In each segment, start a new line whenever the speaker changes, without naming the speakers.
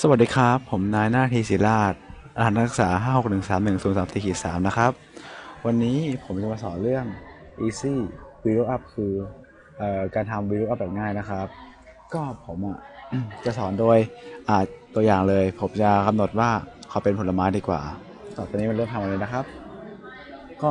สวัสดีครับ ผมนายนาทีศิราชรหัสนักศึกษา 5 6 1 3 1 0 3 4 3นะครับ วันนี้ผมจะมาสอนเรื่อง easy video up คืออการทำ video up แบบง่ายนะครับ ก็ผมอะจะสอนโดยตัวอย่างเลย ผมจะกำหนดว่าเขาเป็นผลไม้ดีกว่า ต่อไปนี้มันเริ่มทำเลยนะครับ ก็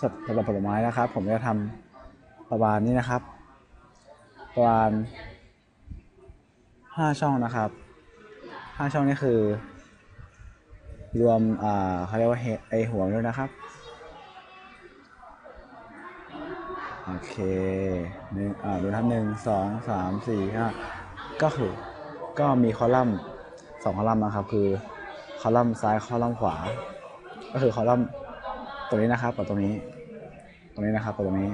สำสำหรับผลไม้นะครับ ผมจะทำประมาณนี้นะครับ ประมาณห้าช่องนะครับ ห้าช่องนี้คือ รวมอ่าเขาเรียกว่าเฮไอหัวด้วยนะครับ โอเคหนึ่งอ่าดูนะครับหนึ่งสองสามสี่ห้าก็คือก็มีคอลัมน์สองคอลัมน์นะครับ คือคอลัมน์ซ้ายคอลัมน์ขวา ก็คือคอลัมน์ตรงนี้นะครับกับตรงนี้ ตรงนี้นะครับกับตรงนี้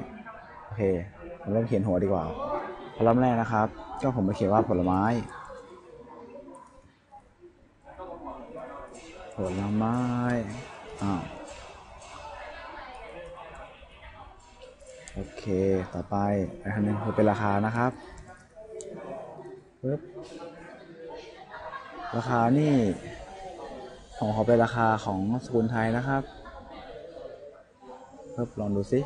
โอเคผมเริ่มเขียนหัวดีกว่าคอลัมน์แรกนะครับ ก็ผมจะเขียนว่าผลไม้ ผลไม้อ้าวโอเค ต่อไปอันที่หนึ่งคือเป็นราคานะครับปึ๊บราคานี่ของเขาเป็นราคาของสกุลไทยนะครับปึ๊บลองดูสิ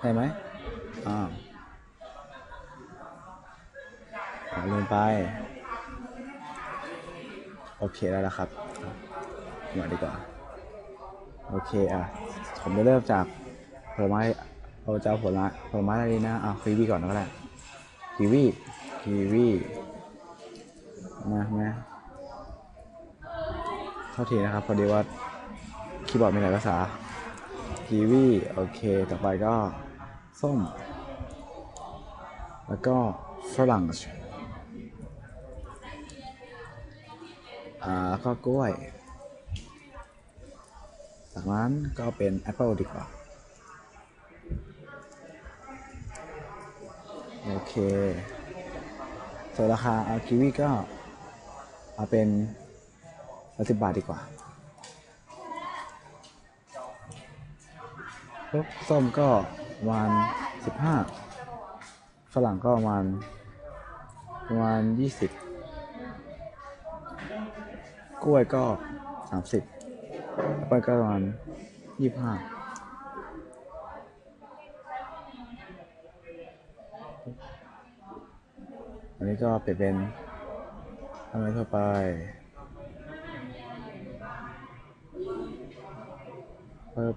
ได้ไหมอ้า วอ่าลืมไป โอเคได้แล้วครับ มาดีกว่า โอเคอะ ผมจะเริ่มจากผลไม้เราจะเอาผลไม้ผลไม้อะไรดีนะอะคีวีก่อนก็ได้คีวีคีวีมามาเท่าทีนะครับ พอดีว่าคีย์บอร์ดมีหลายภาษาคีวีโอเค ต่อไปก็ ส้ม แล้วก็ฝรั่ง อ่าก็กล้วย จากนั้นก็เป็นแอปเปิลดีกว่า โอเคส่วนราคาอาคิวีก็เอาเป็นสิบบาทดีกว่าส้มก็ประมาณสิบห้าฝรั่งก็ประมาณประมาณยี่สิบ กล้วยก็สามสิบกล้วยก็ประมาณยี่ห้าอันนี้ก็เปลี่ยนเป็นอะไรทั่วไปเพิ่ม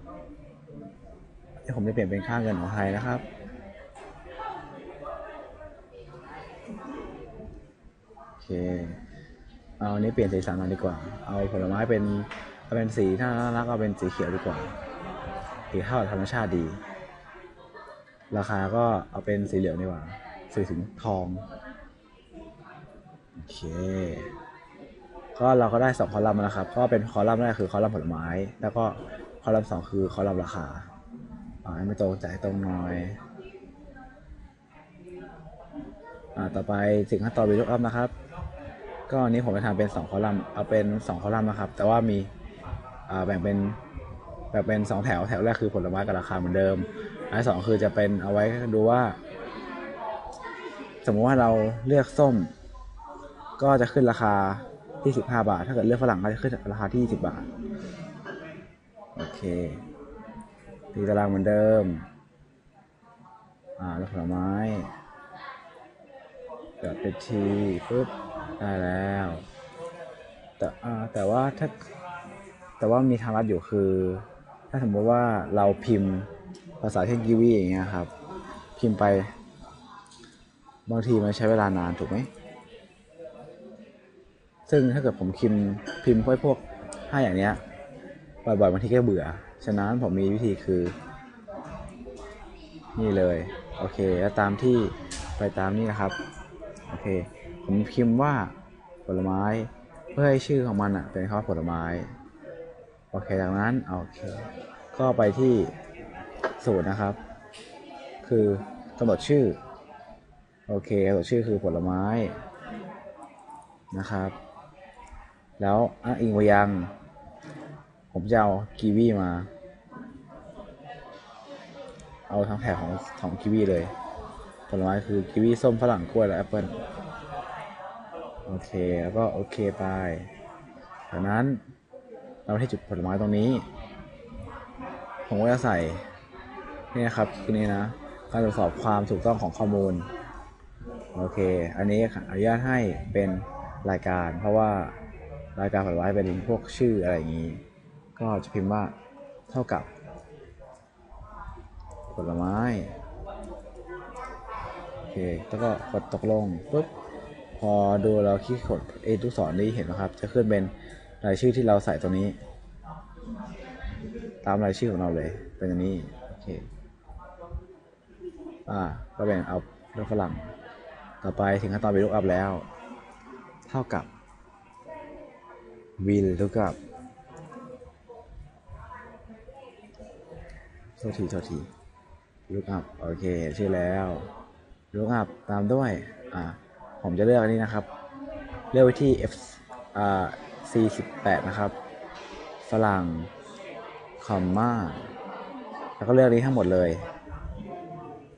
ที่ผมจะเปลี่ยนเป็นค่าเงินของไทยนะครับโอเค เอาอันนี้เปลี่ยนสีสันหน่อยดีกว่า เอาผลไม้เป็นเอาเป็นสีถ้าน่ารักเอาเป็นสีเขียวดีกว่าสีเข้ากับธรรมชาติดี ราคาก็เอาเป็นสีเหลืองดีกว่าสีถึงทอง โอเค ก็เราก็ได้สองคอลัมน์แล้วนะครับ ก็เป็นคอลัมน์แรกคือคอลัมน์ผลไม้ แล้วก็คอลัมน์สองคือคอลัมน์ราคาอ่าไม่ตรงใจตรงน่อยอ่าต่อไปสิ่งขั้นตอนวิดีโออัพนะครับ ก็อันนี้ผมจะทำเป็นสองคอลัมน์เอาเป็นสองคอลัมน์นะครับ แต่ว่ามีแบ่งเป็นแบ่งเป็นสองแถวแถวแรกคือผลไม้กับราคาเหมือนเดิมอันสองคือจะเป็นเอาไว้ดูว่า สมมติว่าเราเลือกส้ม ก็จะขึ้นราคาที่สิบห้าบาท ถ้าเกิดเลือกฝรั่งก็จะขึ้นราคาที่สิบบาทโอเคตีตารางเหมือนเดิม อ่าแล้วผลไม้เกิดเป็นทีปุ๊บ ได้แล้ว แต่อ่าแต่ว่าถ้าแต่ว่ามีทางลัดอยู่คือ ถ้าสมมติว่าเราพิมพ์ภาษาเช่นกีวีอย่างเงี้ยครับ พิมพ์ไป บางทีมันใช้เวลานานถูกไหม ซึ่งถ้าเกิดผมพิมพ์พิมพ์ไว้พวกห้าอย่างเนี้ยบ่อยๆบางทีก็เบื่อ ฉะนั้นผมมีวิธีคือ นี่เลย โอเค แล้วตามที่ไปตามนี้นะครับ โอเค ผมพิมพ์ว่าผลไม้ เพื่อให้ชื่อของมันอะเป็นคำว่าผลไม้ โอเคจากนั้นโอเคก็ไปที่สูตรนะครับ คือกำหนดชื่อ โอเคกำหนดชื่อคือผลไม้นะครับ แล้วอ้างอิงไปยัง ผมจะเอากีวีมา เอาทั้งแถบของของกีวีเลย ผลไม้คือกีวีส้มฝรั่งกล้วยและแอปเปิล โอเค แล้วก็โอเคไปจากนั้นเราที่จุดผลไม้ตรงนี้ ผมก็จะใส่ นี่นะครับคือนี้นะ การตรวจสอบความถูกต้องของข้อมูล โอเค อันนี้อนุญาตให้เป็นรายการ เพราะว่ารายการผลไม้เป็นพวกชื่ออะไรอย่างนี้ ก็จะพิมพ์ว่าเท่ากับ ผลไม้ โอเค แล้วก็กดตกลงปุ๊บ พอดูเราคลิกกดเอทุกศรนี้เห็นไหมครับ จะขึ้นเป็นรายชื่อที่เราใส่ตรงนี้ ตามรายชื่อของเราเลยเป็นอย่างนี้โอเคอ่าก็เป็นเอาเรื่องฝรั่งต่อไปถึงขั้นตอน VLOOKUP แล้ว เท่ากับ VLOOKUP โทษทีโทษที VLOOKUP โอเคชื่อแล้ว VLOOKUP ตามด้วยอ่า ผมจะเลือกอันนี้นะครับ เลือกไว้ที่ F อ่า C18 นะครับ ฝรั่งคอมมาแล้วก็เลือกนี้ทั้งหมดเลย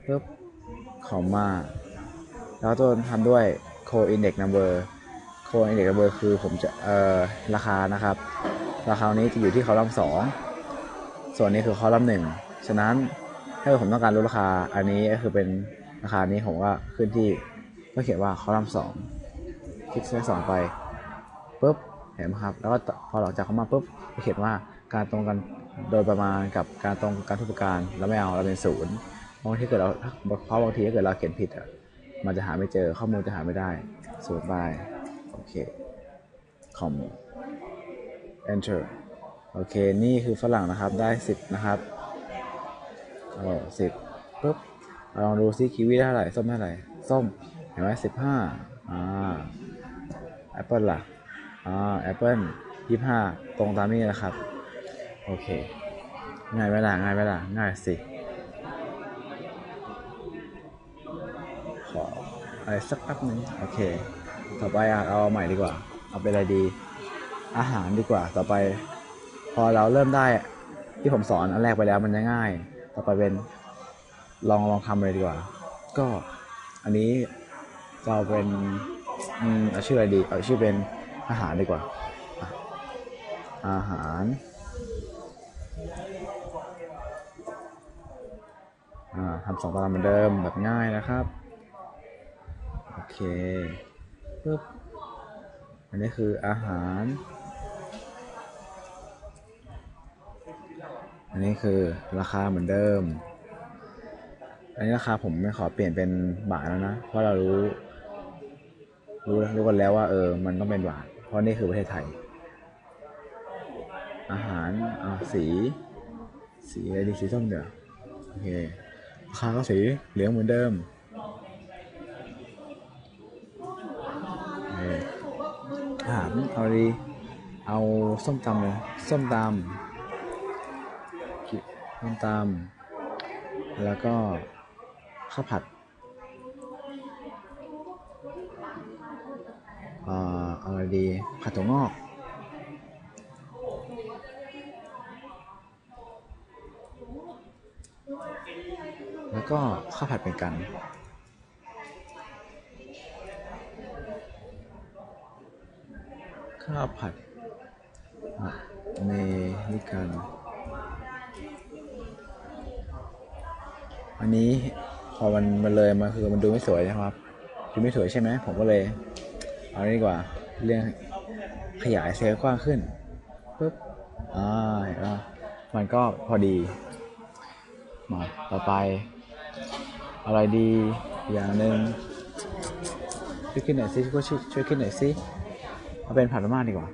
ปึ๊บคอมมาแล้วตัวทำด้วย core index number core index number คือผมจะเอ่อราคานะครับ ราคานี้จะอยู่ที่คอลัมน์สองส่วนนี้คือคอลัมน์หนึ่งฉะนั้นถ้าผมต้องการรู้ราคา อันนี้ก็คือเป็นราคานี้ผมก็ขึ้นที่ ก็เขียนว่าคอลัมน์สองคลิกเลขสองไปปุ๊บเห็นไหมครับ แล้วก็พอหลังจากเข้ามาปุ๊บก็เขียนว่าการตรงกันโดยประมาณกับการตรงการทุกประการเราไม่เอาเราเป็นศูนย์บางทีเกิดเราเพราะบางทีถ้าเกิดเราเขียนผิดอะมันจะหาไม่เจอข้อมูลจะหาไม่ได้ศูนย์ไปโอเค com enter โอเค นี่คือฝรั่งนะครับ ได้ 10 นะครับโอ้สิบปุ๊บเราลองดูซิคิวีได้เท่าไหร่ ส้มเท่าไหร่ ส้ม เห็นไหมสิบห้าอ่าแอปเปิลล่ะอ่าแอปเปิลยี่ห้าตรงตามนี้นะครับ โอเค ง่ายไหมล่ะง่ายไหมล่ะง่ายสิขออะไรสักแป๊บหนึงโอเค ต่อไปอะเอาใหม่ดีกว่า เอาเป็นอะไรดี อาหารดีกว่า ต่อไป พอเราเริ่มได้ที่ผมสอนอันแรกไปแล้วมันจะง่าย ต่อไปเป็นลองลองทำเลยดีกว่า ก็อันนี้ จะเอาเป็นอืมเอาชื่ออะไรดี เอาชื่อเป็นอาหารดีกว่า อาหาร อ่าทำสองตารางเหมือนเดิมแบบง่ายนะครับ โอเคปึ๊บอันนี้คืออาหาร อันนี้คือราคาเหมือนเดิม อันนี้ราคาผมไม่ขอเปลี่ยนเป็นบาทแล้วนะ เพราะเรารู้ รู้รู้กันแล้วว่า เออ มันต้องเป็นบาทเพราะนี่คือประเทศไทย อาหารอาสี สีอะไรดีสีส้มเดี๋ยวโอเคราคาก็สีเหลืองเหมือนเดิมโอเคอาหารเอาดีเอาส้มตำเลยส้มตำส้มตำแล้วก็ข้าวผัด อ่ออะไรดีผัดถั่วงอกแล้วก็ข้าวผัดเป็นกันข้าวผัดอเมริกัน อันนี้พอมันมันเลยมาคือมันดูไม่สวยนะครับ ดูไม่สวยใช่ไหมผมก็เลย เอาดีกว่า เรื่องขยายเซลล์กว้างขึ้นปุ๊บอ่าเห็นปะมันก็พอดีมาต่อไป อะไรดีอย่างหนึ่งช่วยคิดหน่อยสิช่วยช่วยช่วยคิดหน่อยสิเอาเป็นผัดมาม่าดีกว่า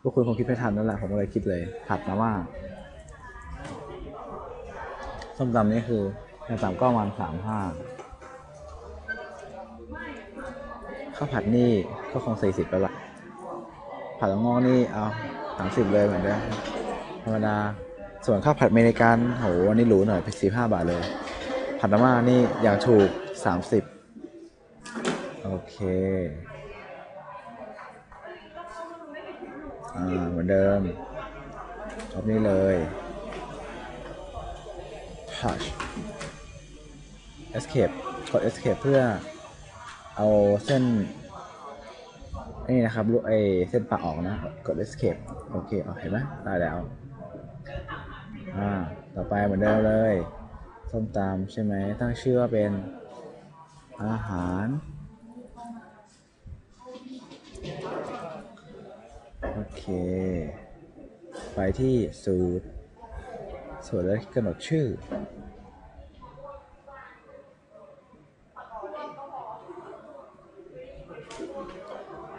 พวกคุณคงคิดไม่ทันนั่นแหละผมก็เลยคิดเลย ผัดมาม่าส้มตำนี่คือในสามก็ประมาณสามห้า ข้าวผัดนี่ก็คงสี่สิบไปละผัดละงอกนี่เอาสามสิบเลยเหมือนเดิมธรรมดา ส่วนข้าวผัดอเมริกันโหอันนี้หรูหน่อยเป็นสี่ห้าบาทเลย ผัดมาม่านี่อย่างถูกสามสิบโอเคอ่าเหมือนเดิมรอบนี้เลย touch escape กด escape เพื่อ เอาเส้นนี่นะครับลูกไอเส้นปลาออกนะกด escape โอเคเอาเห็นไหมได้แล้วอ่าต่อไปเหมือนเดิมเลยส้มตำใช่ไหมตั้งชื่อว่าเป็นอาหารโอเค ไปที่สูตรสูตรแล้วกำหนดชื่อ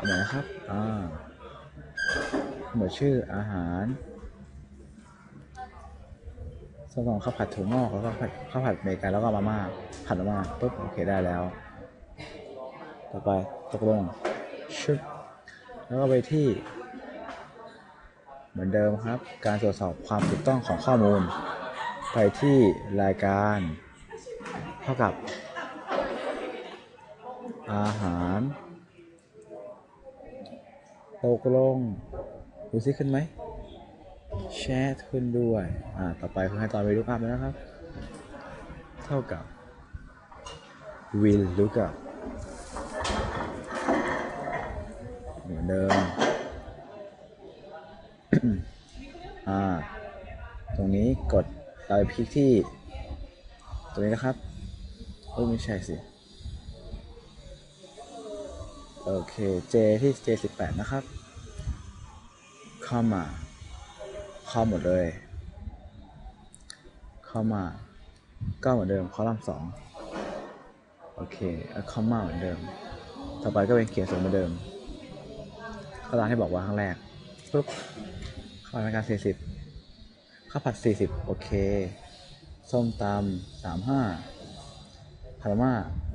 เหม่นะครับ อ่ากำหนดชื่ออาหารสมตำข้าวผัดถั่วงอกแล้วก็ผัดข้าวผัดเมกันแล้วก็มาม่าผัดมาม่าปุ๊บโอเคได้แล้ว ต่อไปตกลงชึบแล้วก็ไปที่ เหมือนเดิมครับ การตรวจสอบความถูกต้องของข้อมูล ไปที่รายการ เท่ากับ อาหาร ตกลง ดูซิขึ้นไหม แชทขึ้นด้วย อ่า ต่อไปคือให้ตอนไปลูกอัพแล้วนะครับ เท่ากับ will lookup เหมือนเดิม อ่า ตรงนี้กดเราไปคลิกที่ ตรงนี้นะครับโอ้ไม่ใช่สิ โอเค J ที่ J18 นะครับ เข้ามา เข้าหมดเลย เข้ามา ก็เหมือนเดิม คอลัมน์สองโอเคเข้ามาเหมือนเดิม ต่อไปก็เป็นเขียนสูงเหมือนเดิมข้าตามที่บอกว่าครั้งแรกปุ๊บข้าวราการสี่สิบข้าวผัดสี่สิบโอเค ส้มตำสามห้าพารามา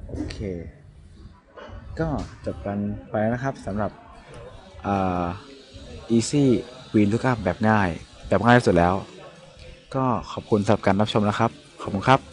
โอเค ก็จบกันไปแล้วนะครับสำหรับอ่า easy win lookup แบบง่าย แบบง่ายที่สุดแล้ว ก็ขอบคุณสำหรับการรับชมนะครับ ขอบคุณครับ